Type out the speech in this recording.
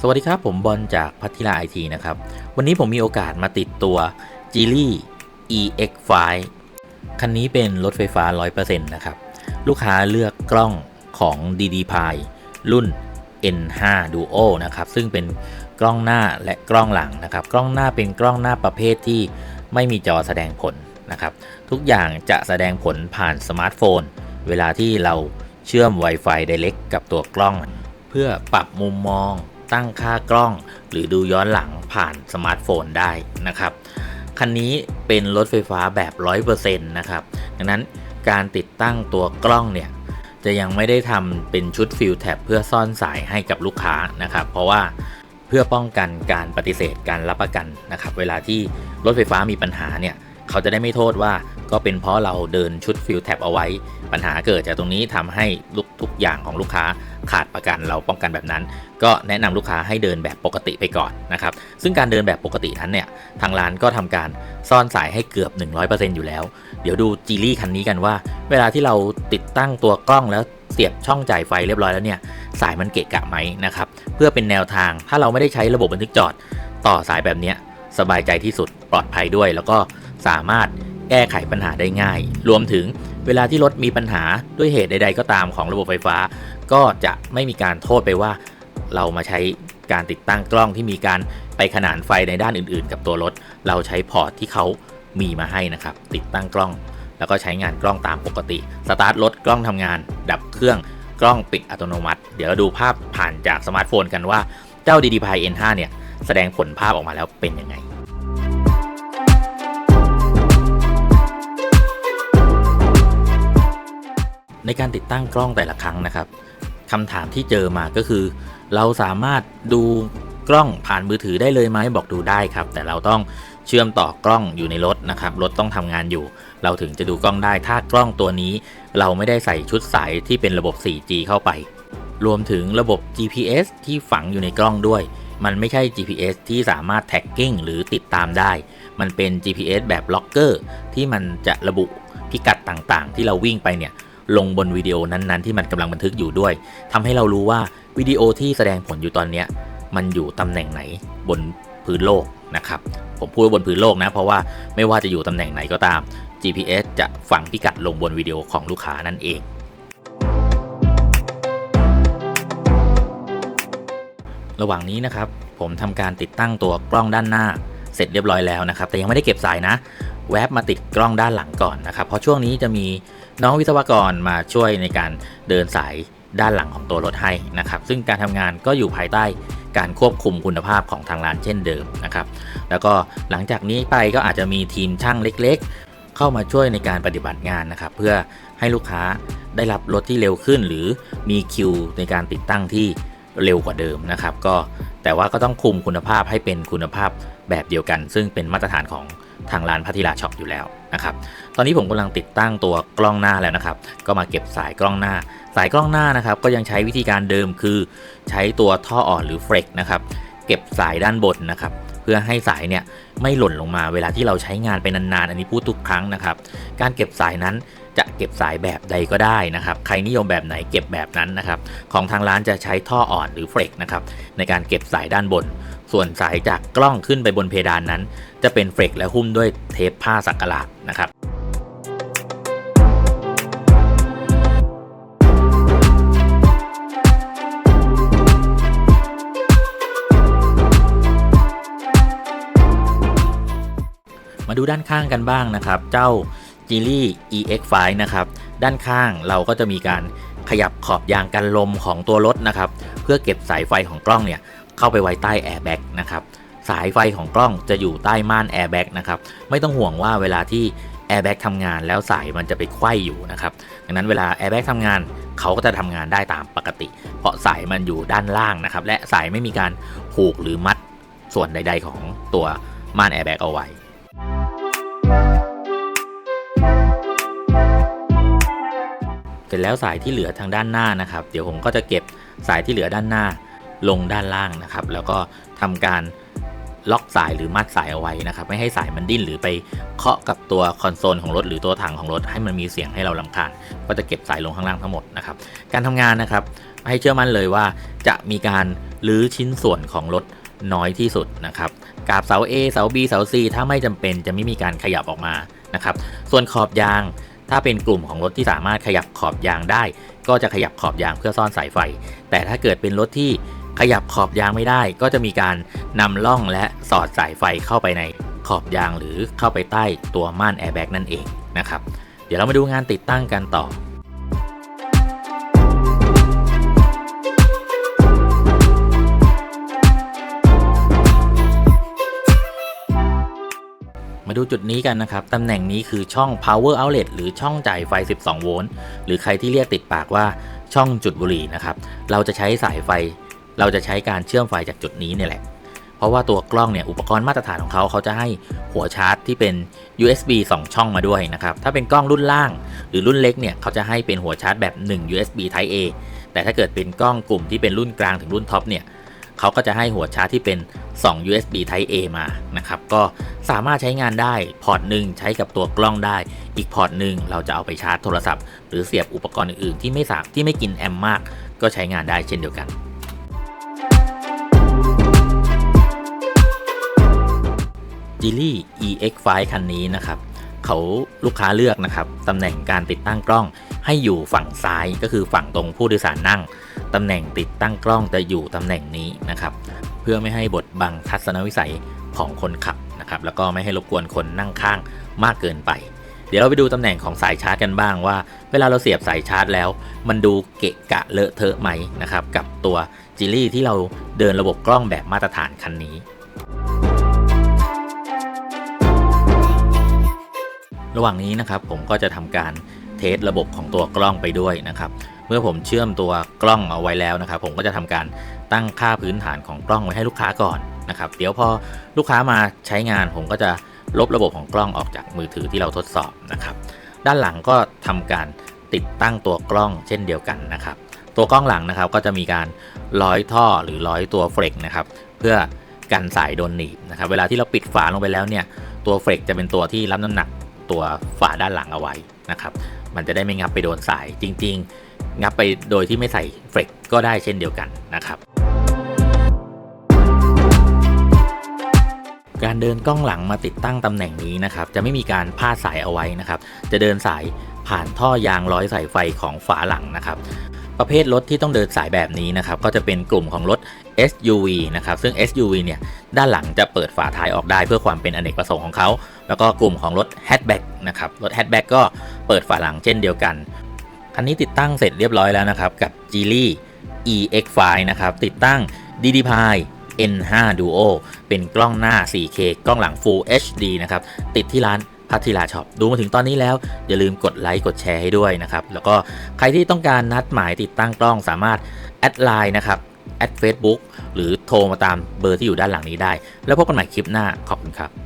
สวัสดีครับ ผมบอลจากพัทยาไอทีนะครับ วันนี้ผมมีโอกาสมาติดตัว g ี l y EX5 คันนี้เป็นรถไฟฟ้า 100%นะครับ ลูกค้าเลือกกล้องของ DD p i รุ่น N5 Duo นะครับ ซึ่งเป็นกล้องหน้าและกล้องหลังนะครับ กล้องหน้าเป็นกล้องหน้าประเภทที่ไม่มีจอแสดงผลนะครับ ทุกอย่างจะแสดงผลผ่านสมาร์ทโฟน เวลาที่เราเชื่อม Wi-Fi Direct กับตัวกล้อง เพื่อปรับมุมมอง ตั้งค่ากล้อง หรือดูย้อนหลังผ่านสมาร์ทโฟนได้นะครับ คันนี้เป็นรถไฟฟ้าแบบ 100%นะครับ ดังนั้นการติดตั้งตัวกล้องเนี่ยจะยังไม่ได้ทำเป็นชุดฟิลแท็บเพื่อซ่อนสายให้กับลูกค้านะครับ เพราะว่าเพื่อป้องกันการปฏิเสธการรับประกันนะครับ เวลาที่รถไฟฟ้ามีปัญหาเนี่ย เขาจะได้ไม่โทษว่า ก็เป็นเพราะเราเดินชุดฟิลแท็บเอาไว้ ปัญหาเกิดจากตรงนี้ทำให้ลุกทุกอย่างของลูกค้าขาดประกันเราป้องกันแบบนั้น ก็แนะนำลูกค้าให้เดินแบบปกติไปก่อนนะครับ ซึ่งการเดินแบบปกตินั้นเนี่ยทางร้านก็ทำการซ่อนสายให้เกือบ 100%อยู่แล้ว เดี๋ยวดูจีลี่คันนี้กันว่า เวลาที่เราติดตั้งตัวกล้องแล้วเสียบช่องจ่ายไฟเรียบร้อยแล้วเนี่ยสายมันเกะกะไหมนะครับเพื่อเป็นแนวทางถ้าเราไม่ได้ใช้ระบบบันทึกจอด ต่อสายแบบนี้สบายใจที่สุดปลอดภัยด้วย แล้วก็สามารถ แก้ไขปัญหาได้ง่าย รวมถึงเวลาที่รถมีปัญหาด้วยเหตุใด ๆ ก็ตามของระบบไฟฟ้า ก็จะไม่มีการโทษไปว่า เรามาใช้การติดตั้งกล้องที่มีการไปขนานไฟในด้านอื่น ๆ กับตัวรถ เราใช้พอร์ตที่เขามีมาให้นะครับ ติดตั้งกล้อง แล้วก็ใช้งานกล้องตามปกติ สตาร์ทรถกล้องทำงาน ดับเครื่องกล้องปิดอัตโนมัติ เดี๋ยวเราดูภาพผ่านจากสมาร์ทโฟนกันว่าเจ้า DD p i N5 เนี่ยแสดงผลภาพออกมาแล้วเป็นยังไง ในการติดตั้งกล้องแต่ละครั้งนะครับคำถามที่เจอมาก็คือ เราสามารถดูกล้องผ่านมือถือได้เลยไหมบอกดูได้ครับ แต่เราต้องเชื่อมต่อกล้องอยู่ในรถนะครับรถต้องทำงานอยู่ เราถึงจะดูกล้องได้ถ้ากล้องตัวนี้ เราไม่ได้ใส่ชุดสายที่เป็นระบบ 4G เข้าไป รวมถึงระบบ GPS ที่ฝังอยู่ในกล้องด้วย มันไม่ใช่ GPS ที่สามารถแท็กกิ้งหรือติดตามได้ มันเป็น GPS แบบล็อกเกอร์ที่มันจะระบุพิกัดต่างๆ ที่เราวิ่งไปเนี่ย ลงบนวิดีโอนั้นๆที่มันกำลังบันทึกอยู่ด้วยทำให้เรารู้ว่าวิดีโอที่แสดงผลอยู่ตอนนี้มันอยู่ตำแหน่งไหนบนพื้นโลกนะครับ ผมพูดว่าบนพื้นโลกนะ เพราะว่าไม่ว่าจะอยู่ตำแหน่งไหนก็ตาม GPS จะฝังพิกัดลงบนวิดีโอของลูกค้านั่นเอง ระหว่างนี้นะครับ ผมทำการติดตั้งตัวกล้องด้านหน้า เสร็จเรียบร้อยแล้วนะครับ แต่ยังไม่ได้เก็บสายนะ แวบมาติดกล้องด้านหลังก่อนนะครับ เพราะช่วงนี้จะมี น้องวิศวกรมาช่วยในการเดินสายด้านหลังของตัวรถให้นะครับ ซึ่งการทำงานก็อยู่ภายใต้การควบคุมคุณภาพของทางร้านเช่นเดิมนะครับ แล้วก็หลังจากนี้ไปก็อาจจะมีทีมช่างเล็กๆ เข้ามาช่วยในการปฏิบัติงานนะครับ เพื่อให้ลูกค้าได้รับรถที่เร็วขึ้น หรือมีคิวในการติดตั้งที่เร็วกว่าเดิมนะครับ ก็แต่ว่าก็ต้องคุมคุณภาพให้เป็นคุณภาพแบบเดียวกัน ซึ่งเป็นมาตรฐานของ ทางร้านพัทิลาช็อปอยู่แล้วนะครับ ตอนนี้ผมกำลังติดตั้งตัวกล้องหน้าแล้วนะครับ ก็มาเก็บสายกล้องหน้า สายกล้องหน้านะครับ ก็ยังใช้วิธีการเดิมคือ ใช้ตัวท่ออ่อนหรือเฟรกนะครับ เก็บสายด้านบนนะครับ เพื่อให้สายเนี่ยไม่หล่นลงมาเวลาที่เราใช้งานไปนานๆ อันนี้พูดทุกครั้งนะครับ การเก็บสายนั้นจะเก็บสายแบบใดก็ได้นะครับ ใครนิยมแบบไหนเก็บแบบนั้นนะครับ ของทางร้านจะใช้ท่ออ่อนหรือเฟรกนะครับในการเก็บสายด้านบน ส่วนสายจากกล้องขึ้นไปบนเพดานนั้น จะเป็นเฟรกและหุ้มด้วยเทปผ้าสักหลาดนะครับมาดูด้านข้างกันบ้างนะครับ เจ้า g i l y EX5 นะครับ ด้านข้างเราก็จะมีการขยับขอบยางกันลมของตัวรถนะครับ เพื่อเก็บสายไฟของกล้องเนี่ย เข้าไปไว้ใต้แอร์แบ็กนะครับสายไฟของกล้องจะอยู่ใต้ม่านแอร์แบ็กนะครับไม่ต้องห่วงว่าเวลาที่แอร์แบ็กทำงานแล้วสายมันจะไปไขว้อยู่นะครับดังนั้นเวลาแอร์แบ็กทำงานเขาก็จะทำงานได้ตามปกติ เพราะสายมันอยู่ด้านล่างนะครับและสายไม่มีการผูกหรือมัดส่วนใด ๆ ของตัวม่านแอร์แบ็กเอาไว้เสร็จแล้วสายที่เหลือทางด้านหน้านะครับ เดี๋ยวผมก็จะเก็บสายที่เหลือด้านหน้า ลงด้านล่างนะครับ แล้วก็ทำการล็อกสายหรือมัดสายเอาไว้นะครับ ไม่ให้สายมันดิ้นหรือไปเคาะกับตัวคอนโซลของรถหรือตัวถังของรถให้มันมีเสียงให้เราลำคาญก็จะเก็บสายลงข้างล่างทั้งหมดนะครับ การทำงานนะครับ ให้เชื่อมั่นเลยว่าจะมีการรื้อชิ้นส่วนของรถน้อยที่สุดนะครับกาบเสา A เสา B เสา C ถ้าไม่จำเป็นจะไม่มีการขยับออกมานะครับ ส่วนขอบยางถ้าเป็นกลุ่มของรถที่สามารถขยับขอบยางได้ ก็จะขยับขอบยางเพื่อซ่อนสายไฟ แต่ถ้าเกิดเป็นรถที่ ขยับขอบยางไม่ได้ ก็จะมีการนำล่องและสอดสายไฟเข้าไปในขอบยางหรือเข้าไปใต้ตัวม่านแอร์แบ็กนั่นเองนะครับ เดี๋ยวเรามาดูงานติดตั้งกันต่อมาดูจุดนี้กันนะครับ ตำแหน่งนี้คือช่อง power outlet หรือช่องจ่ายไฟ 12 โวลต์ หรือใครที่เรียกติดปากว่าช่องจุดบุหรี่นะครับ เราจะใช้สายไฟ เราจะใช้การเชื่อมไฟจากจุดนี้เนี่ยแหละ เพราะว่าตัวกล้องเนี่ยอุปกรณ์มาตรฐานของเขาเขาจะให้หัวชาร์จที่เป็น USB 2 ช่องมาด้วยนะครับ ถ้าเป็นกล้องรุ่นล่าง หรือรุ่นเล็กเนี่ยเขาจะให้เป็นหัวชาร์จแบบ 1 USB Type A แต่ถ้าเกิดเป็นกล้องกลุ่มที่เป็นรุ่นกลางถึงรุ่นท็อปเนี่ยเขาก็จะให้หัวชาร์จที่เป็น 2 USB Type A มานะครับ ก็สามารถใช้งานได้ พอร์ตหนึ่งใช้กับตัวกล้องได้ อีกพอร์ตหนึ่งเราจะเอาไปชาร์จโทรศัพท์ หรือเสียบอุปกรณ์อื่นๆ ที่ไม่สามที่ไม่กินแอมป์มาก ก็ใช้งานได้เช่นเดียวกัน g i l y EX5 คันนี้นะครับเขาลูกค้าเลือกนะครับตำแหน่งการติดตั้งกล้องให้อยู่ฝั่งซ้ายก็คือฝั่งตรงผู้โดยสารนั่งตำแหน่งติดตั้งกล้องจะอยู่ตำแหน่งนี้นะครับเพื่อไม่ให้บดบังทัศนวิสัยของคนขับนะครับแล้วก็ไม่ให้รบกวนคนนั่งข้างมากเกินไป เดี๋ยวเราไปดูตำแหน่งของสายชาร์จกันบ้างว่า เวลาเราเสียบสายชาร์จแล้ว มันดูเกะกะเลอะเทอะไหมนะครับกับตัวจิลี่ที่เราเดินระบบกล้องแบบมาตรฐานคันนี้ ระหว่างนี้นะครับผมก็จะทำการเทสระบบของตัวกล้องไปด้วยนะครับ เมื่อผมเชื่อมตัวกล้องเอาไว้แล้วนะครับ ผมก็จะทำการตั้งค่าพื้นฐานของกล้องไว้ให้ลูกค้าก่อนนะครับ เดี๋ยวพอลูกค้ามาใช้งาน ผมก็จะลบระบบของกล้องออกจากมือถือที่เราทดสอบนะครับ ด้านหลังก็ทำการติดตั้งตัวกล้องเช่นเดียวกันนะครับ ตัวกล้องหลังนะครับก็จะมีการร้อยท่อหรือร้อยตัวเฟรกนะครับ เพื่อกันสายโดนหนีบนะครับ เวลาที่เราปิดฝาลงไปแล้วเนี่ย ตัวเฟรกจะเป็นตัวที่รับน้ำหนัก ตัวฝาด้านหลังเอาไว้นะครับ มันจะได้ไม่งับไปโดนสายจริง ๆ งับไปโดยที่ไม่ใส่เฟรกก็ได้เช่นเดียวกันนะครับการเดินกล้องหลังมาติดตั้งตำแหน่งนี้นะครับจะไม่มีการพาดสายเอาไว้นะครับ จะเดินสายผ่านท่อยางร้อยสายไฟของฝาหลังนะครับ ประเภทรถที่ต้องเดินสายแบบนี้นะครับก็จะเป็นกลุ่มของรถ SUV นะครับซึ่ง SUV เนี่ย ด้านหลังจะเปิดฝาท้ายออกได้เพื่อความเป็นอเนกประสงค์ของเขา แล้วก็กลุ่มของรถ Hatchback นะครับ รถ Hatchback ก็เปิดฝาหลังเช่นเดียวกัน คันนี้ติดตั้งเสร็จเรียบร้อยแล้วนะครับ กับ g e l y EX5 นะครับ ติดตั้ง DD Pi N5 Duo เป็นกล้องหน้า 4K กล้องหลัง Full HD นะครับ ติดที่ร้านพัทิลาช็อปดูมาถึงตอนนี้แล้ว อย่าลืมกดไลค์กดแชร์ให้ด้วยนะครับ แล้วก็ใครที่ต้องการนัดหมายติดตั้งกล้องสามารถแอดไลน์นะครับ แอดเฟซบุ๊กหรือโทรมาตามเบอร์ที่อยู่ด้านหลังนี้ได้ แล้วพบกันใหม่คลิปหน้าขอบคุณครับ